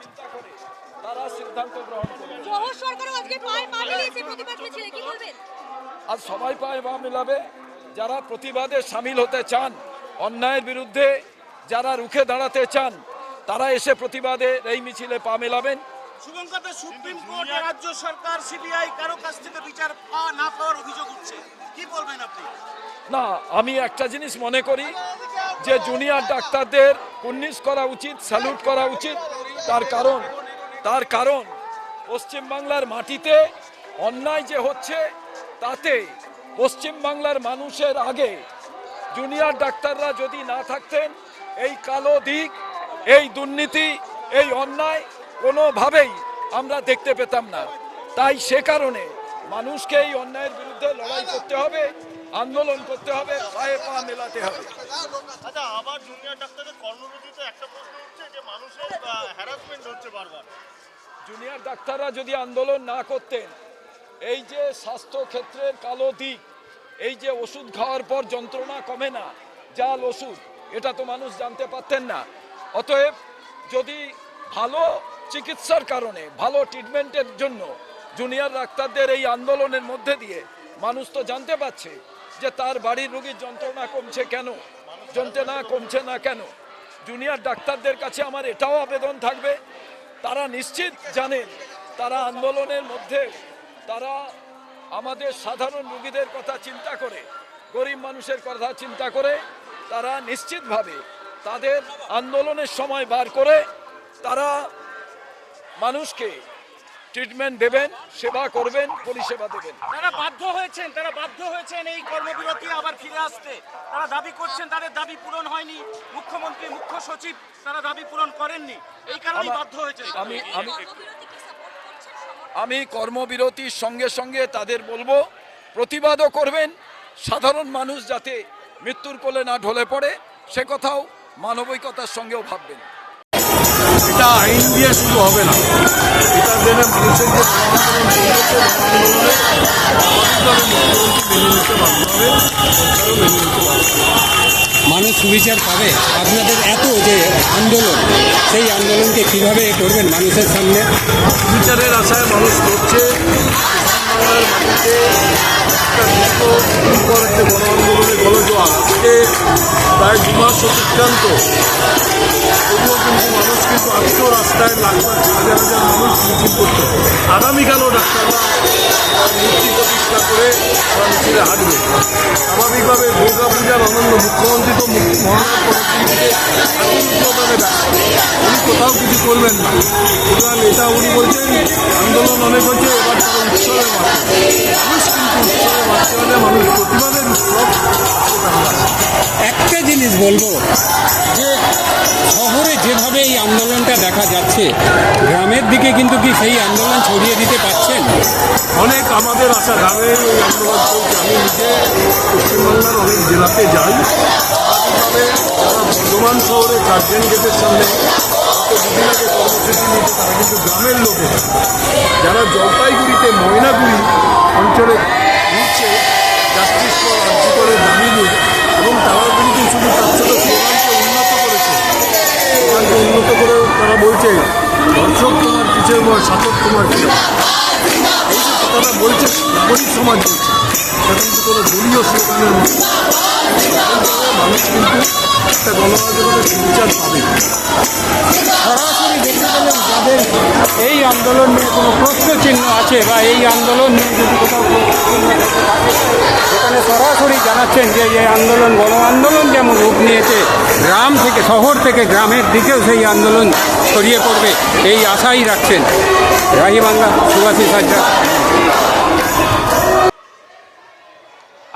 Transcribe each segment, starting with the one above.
চিন্তা করে। তারা সিদ্ধান্ত গ্রহণ করবে। জোহর সরকারও আজকে পায়ে পা মিলিয়েছে প্রতিবাদ মিছিলে কি বলবেন? আর সবাই পায় পা মেলাবে। যারা প্রতিবাদে সামিল হতে চান অন্যায়ের বিরুদ্ধে যারা রুখে দাঁড়াতে চান তারা এসে প্রতিবাদে এই মিছিলে পা মেলাবেন। শুভঙ্কর সুপ্রিম কোর্ট রাজ্য সরকার সিবিআই কারও কাছ থেকে বিচার পাওয়া না পাওয়ার অভিযোগ উঠছে। কি বলবেন আপনি? না আমি একটা জিনিস মনে করি যে জুনিয়র ডাক্তারদের উন্নিশ করা উচিত স্যালুট করা উচিত। তার কারণ তার কারণ, পশ্চিমবাংলার মাটিতে অন্যায় যে হচ্ছে, তাতে পশ্চিমবাংলার মানুষের আগে জুনিয়র ডাক্তাররা যদি না থাকতেন, এই কালো দিক, এই দুর্নীতি, এই অন্যায় কোনোভাবেই আমরা দেখতে পেতাম না। তাই সে কারণে মানুষকে এই অন্যায়ের বিরুদ্ধে লড়াই করতে হবে। আন্দোলন করতে হবে পায়ে পা মেলাতে হবে। আচ্ছা আবার জুনিয়র ডাক্তারদের কর্মবিধিতে একটা প্রশ্ন হচ্ছে যে মানুষের হ্যারাসমেন্ট হচ্ছে বারবার। জুনিয়র ডাক্তাররা যদি আন্দোলন না করতেন এই যে স্বাস্থ্য ক্ষেত্রের কালো দিক এই যে ওষুধ খাওয়ার পর যন্ত্রণা কমে না জাল ওষুধ এটা তো মানুষ জানতে পারতেন না। অতএব যদি ভালো চিকিৎসার কারণে ভালো ট্রিটমেন্টের জন্য জুনিয়র ডাক্তারদের এই আন্দোলনের মধ্যে দিয়ে মানুষ তো জানতে পারছে যে তার বাড়ির রোগীর যন্ত্রণা কমছে কেন? যন্ত্রণা কমছে না কেন? জুনিয়র ডাক্তারদের কাছে আমার এটাও আবেদন থাকবে। তারা নিশ্চিত জানেন, তারা আন্দোলনের মধ্যে, তারা আমাদের সাধারণ রোগীদের কথা চিন্তা করে, গরিব মানুষের কথা চিন্তা করে, তারা নিশ্চিতভাবে তাদের আন্দোলনের সময় বার করে, তারা মানুষকে ট্রিটমেন্ট দেবেন সেবা করবেন পরিষেবা দেবেন। তারা বাধ্য হয়েছেন তারা বাধ্য হয়েছেন এই কর্মবিরতি আবার ফিরে আসতে। তারা দাবি করছেন তাদের দাবি পূরণ হয়নি। মুখ্যমন্ত্রী মুখ্য সচিব তারা দাবি পূরণ করেননি। এই কারণেই বাধ্য হয়েছে আমি আমি আমি কর্মবিরতির সঙ্গে সঙ্গে তাদের বলব প্রতিবাদও করবেন সাধারণ মানুষ যাতে মৃত্যুর কোলে না ঢলে পড়ে সে কথাও মানবিকতার সঙ্গেও ভাববেন। এটা আইন দিয়ে শুরু হবে না। এটার জন্য মানুষের যে মানুষ সুবিচার পাবে। আপনাদের এত যে আন্দোলন সেই আন্দোলনকে কীভাবে করবেন মানুষের সামনে? সুবিচারের আশায় মানুষ করছে। পশ্চিমবাংলার একটা দিন পর একটা গণ আন্দোলনের আজকে প্রায় দু মাস অতিক্রান্ত। তবুও কিন্তু মানুষ কিন্তু আজকেও রাস্তায় লাগবে হাজার হাজার মানুষ মিছিল করছে আগামীকালও ডাক্তাররা তার মূর্তি প্রতিষ্ঠা করে তারা মিছিলে হাঁটবে স্বাভাবিকভাবে দুর্গা পূজার আনন্দ মুখ্যমন্ত্রী তো মুখ- মহানগর পরিস্থিতিতে এখন উদ্যোগে ব্যস্ত উনি কোথাও কিছু করবেন না সুতরাং এটা উনি বলছেন আন্দোলন অনেক হচ্ছে এবার তারা উৎসবের মাধ্যমে মানুষ কিন্তু উৎসবের মাধ্যমে মানুষ প্রতিবাদের উৎসব একটা জিনিস বলব যে শহরে যেভাবে এই আন্দোলনটা দেখা যাচ্ছে, গ্রামের দিকে কিন্তু কি সেই আন্দোলন ছড়িয়ে দিতে পারছেন? অনেক আমাদের আশা গ্রামে এই আন্দোলন চলছে। আমি নিজে পশ্চিমবাংলার অনেক জেলাতে যাই। স্বাভাবিকভাবে যারা বর্ধমান শহরে গার্জেন গেটের সামনে দুদিন আগে কর্মসূচি নিয়েছে, তারা কিন্তু গ্রামের লোকে। যারা জলপাইগুড়িতে ময়নাগুড়ি অঞ্চলে ঘুরছে জাস্টিস ফর দাবি নিয়ে, এবং তারাও কিন্তু শুধু তার সাথে স্লোগানকে উন্নত করেছে। স্লোগানকে উন্নত করে তারা বলছে দর্শক তোমার বয় শাসক তোমার কথাটা বলছে নাগরিক সমাজ বলছে। এটা কিন্তু কোনো দলীয় স্লোগানের মানুষ কিন্তু একটা গণমাধ্যমের বিচার পাবে। সরাসরি দেখতে পেলেন যাদের এই আন্দোলন নিয়ে কোনো প্রশ্ন চিহ্ন আছে বা এই আন্দোলন নিয়ে যদি কোথাও সেখানে সরাসরি জানাচ্ছেন যে এই আন্দোলন গণ আন্দোলন যেমন রূপ নিয়েছে, গ্রাম থেকে, শহর থেকে, গ্রামের দিকেও সেই আন্দোলন ছড়িয়ে পড়বে, এই আশাই রাখছেন। রাহি বাংলা সুভাষী সাজ্জা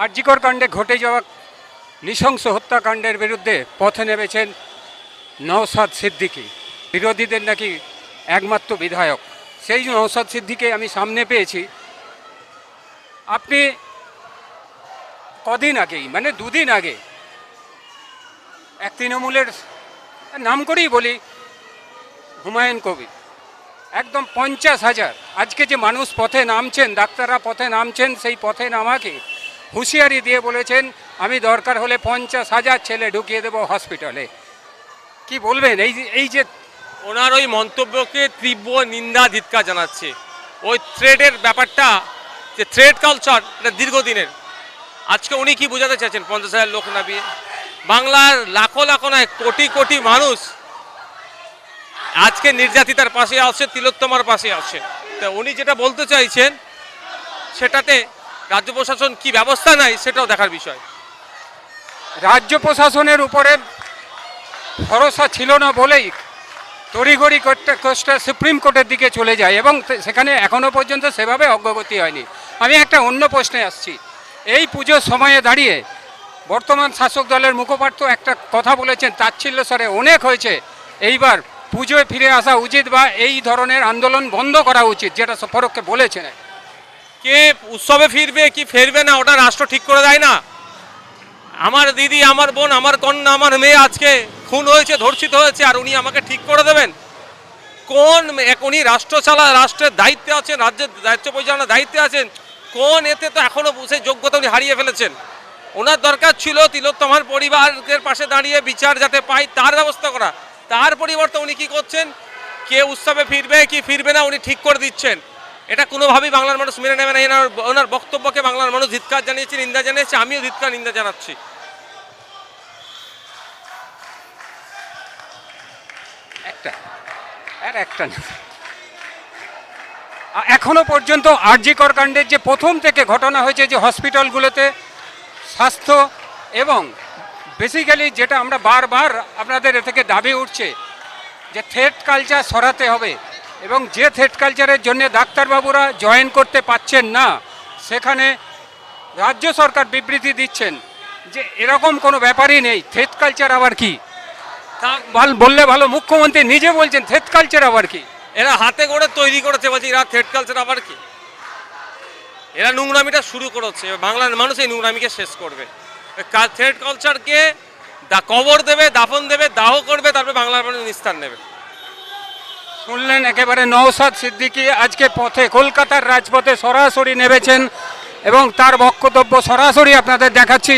আরজিকর কাণ্ডে ঘটে যাওয়া নৃশংস হত্যাকাণ্ডের বিরুদ্ধে পথে নেমেছেন নওসাদ সিদ্দিকী। বিরোধীদের নাকি একমাত্র বিধায়ক। সেই নওসাদ সিদ্দিকে আমি সামনে পেয়েছি। আপনি কদিন আগেই মানে দুদিন আগে এক তৃণমূলের নাম করেই বলি, হুমায়ুন কবির। একদম পঞ্চাশ হাজার। আজকে যে মানুষ পথে নামছেন, ডাক্তাররা পথে নামছেন, সেই পথে নামাকে হুঁশিয়ারি দিয়ে বলেছেন, আমি দরকার হলে পঞ্চাশ হাজার ছেলে ঢুকিয়ে দেবো হসপিটালে কি বলবেন? এই এই যে ওনার ওই মন্তব্যকে তীব্র নিন্দা ধিৎকার জানাচ্ছে। ওই থ্রেডের ব্যাপারটা, যে থ্রেড কালচার এটা দীর্ঘদিনের। আজকে উনি কি বোঝাতে চাইছেন পঞ্চাশ হাজার লোক নামিয়ে বাংলার লাখো লাখো নয়, কোটি কোটি মানুষ আজকে নির্যাতিতার পাশে আসছে, তিলোত্তমার পাশে আসছে। তা উনি যেটা বলতে চাইছেন, সেটাতে রাজ্য প্রশাসন কি ব্যবস্থা নেয় সেটাও দেখার বিষয়। রাজ্য প্রশাসনের উপরে ভরসা ছিল না বলেই তড়িঘড়ি করতে কোর্টটা সুপ্রিম কোর্টের দিকে চলে যায় এবং সেখানে এখনও পর্যন্ত সেভাবে অগ্রগতি হয়নি। আমি একটা অন্য প্রশ্নে আসছি। এই পুজোর সময়ে দাঁড়িয়ে বর্তমান শাসক দলের মুখপাত্র একটা কথা বলেছেন, তাচ্ছিল্য স্বরে অনেক হয়েছে। এইবার পুজোয় ফিরে আসা উচিত বা এই ধরনের আন্দোলন বন্ধ করা উচিত, যেটা পরোক্ষে বলেছেন কে উৎসবে ফিরবে, কি ফিরবে না, ওটা রাষ্ট্র ঠিক করে দেয় না। আমার দিদি, আমার বোন, আমার কন্যা, আমার মেয়ে আজকে খুন হয়েছে, ধর্ষিত হয়েছে, আর উনি আমাকে ঠিক করে দেবেন? কোন উনি রাষ্ট্র চালা রাষ্ট্রের দায়িত্বে আছেন, রাজ্যের দায়িত্ব পরিচালনার দায়িত্বে আছেন, কোন এতে তো এখনও সেই যোগ্যতা উনি হারিয়ে ফেলেছেন? ওনার দরকার ছিল তিলোত্তমার পরিবারের পাশে দাঁড়িয়ে বিচার যাতে পায়, তার ব্যবস্থা করা। তার পরিবর্তে উনি কি করছেন? কে উৎসবে ফিরবে, কি ফিরবে না, উনি ঠিক করে দিচ্ছেন। এটা কোনোভাবেই বাংলার মানুষ মেনে নেবে না। এনার ওনার বক্তব্যকে বাংলার মানুষ ধিৎকার জানিয়েছে, নিন্দা জানিয়েছে, আমিও ধিৎকার, নিন্দা জানাচ্ছি। একটা এখনও পর্যন্ত আরজিকর কাণ্ডের যে প্রথম থেকে ঘটনা হয়েছে যে হসপিটালগুলোতে স্বাস্থ্য এবং বেসিক্যালি যেটা আমরা বারবার আপনাদের এ থেকে দাবি উঠছে যে থেট কালচার সরাতে হবে। এবং যে থেট কালচারের জন্য ডাক্তারবাবুরা জয়েন করতে পাচ্ছেন না, সেখানে রাজ্য সরকার বিবৃতি দিচ্ছেন যে এরকম কোনো ব্যাপারই নেই। থেট কালচার আবার কি? তা বললে ভালো, মুখ্যমন্ত্রী নিজে বলছেন থেট কালচার আবার কি? এরা হাতে করে তৈরি করেছে বলছে, এরা থ্রেড কালচার আবার কি? এরা নোংরামিটা শুরু করেছে বাংলার মানুষ এই নোংরামিকে শেষ করবে। থ্রেড কালচারকে কবর দেবে, দাফন দেবে, দাহ করবে, তারপরে বাংলার মানুষ নিস্তার নেবে। শুনলেন একেবারে নওসাদ সিদ্দিকি আজকে পথে কলকাতার রাজপথে সরাসরি নেমেছেন এবং তার বক্তব্য সরাসরি আপনাদের দেখাচ্ছি।